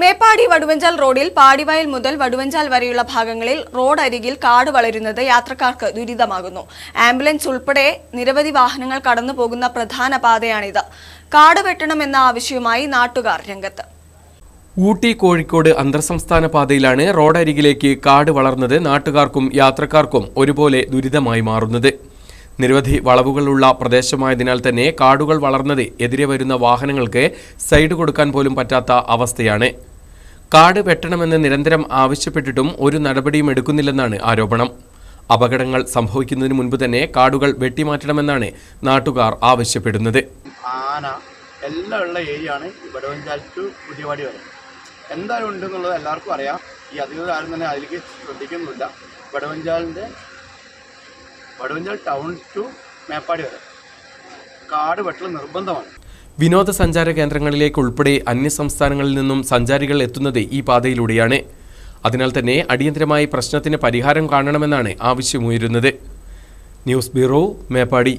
മേപ്പാടി വടുവഞ്ചാൽ റോഡിൽ പാടിവയൽ മുതൽ വടുവഞ്ചാൽ വരെയുള്ള ഭാഗങ്ങളിൽ റോഡ് അരികിൽ കാട് വളരുന്നത് യാത്രക്കാർക്ക് ദുരിതമാകുന്നു. ആംബുലൻസ് ഉൾപ്പെടെ നിരവധി വാഹനങ്ങൾ കടന്നു പോകുന്ന പ്രധാന പാതയാണിത്. കാട് വെട്ടണമെന്ന ആവശ്യവുമായി നാട്ടുകാർ രംഗത്ത്. ഊട്ടി കോഴിക്കോട് അന്തർസംസ്ഥാന പാതയിലാണ് റോഡരികിലേക്ക് കാട് വളർന്നത് നാട്ടുകാർക്കും യാത്രക്കാർക്കും ഒരുപോലെ ദുരിതമായി മാറുന്നത്. നിരവധി വളവുകളുള്ള പ്രദേശമായതിനാൽ തന്നെ കാടുകൾ വളർന്നത് എതിരെ വരുന്ന വാഹനങ്ങൾക്ക് സൈഡ് കൊടുക്കാൻ പോലും പറ്റാത്ത അവസ്ഥയാണ്. കാട് വെട്ടണമെന്ന് നിരന്തരം ആവശ്യപ്പെട്ടിട്ടും ഒരു നടപടിയും എടുക്കുന്നില്ലെന്നാണ് ആരോപണം. അപകടങ്ങൾ സംഭവിക്കുന്നതിന് മുൻപ് തന്നെ കാടുകൾ വെട്ടിമാറ്റണമെന്നാണ് നാട്ടുകാർ ആവശ്യപ്പെടുന്നത്. ആന എല്ലാം ഉള്ള ഏരിയ ആണ് വടവഞ്ചാൽ ടു പുതിയവാടി വരെ. എന്തായാലും ഉണ്ടെന്നുള്ളത് എല്ലാവർക്കും അറിയാം. ഈ അധികൃതർ ആരും തന്നെ അതിലേക്ക് ശ്രദ്ധിക്കുന്നില്ല വടവഞ്ചാലിന്റെ വടവഞ്ചാൽ ടൗൺ ടു മേപ്പാടി വരെ. കാട് വെട്ടൽ നിർബന്ധമാണ്. വിനോദസഞ്ചാര ഉൾപ്പെടെ അന്യസംസ്ഥാനങ്ങളിൽ നിന്നും സഞ്ചാരികൾ എത്തുന്നത് ഈ പാതയിലൂടെയാണ്. അതിനാൽ തന്നെ അടിയന്തരമായി പ്രശ്നത്തിന് പരിഹാരം കാണണമെന്നാണ് ആവശ്യമുയരുന്നത്. News bureau Meppadi.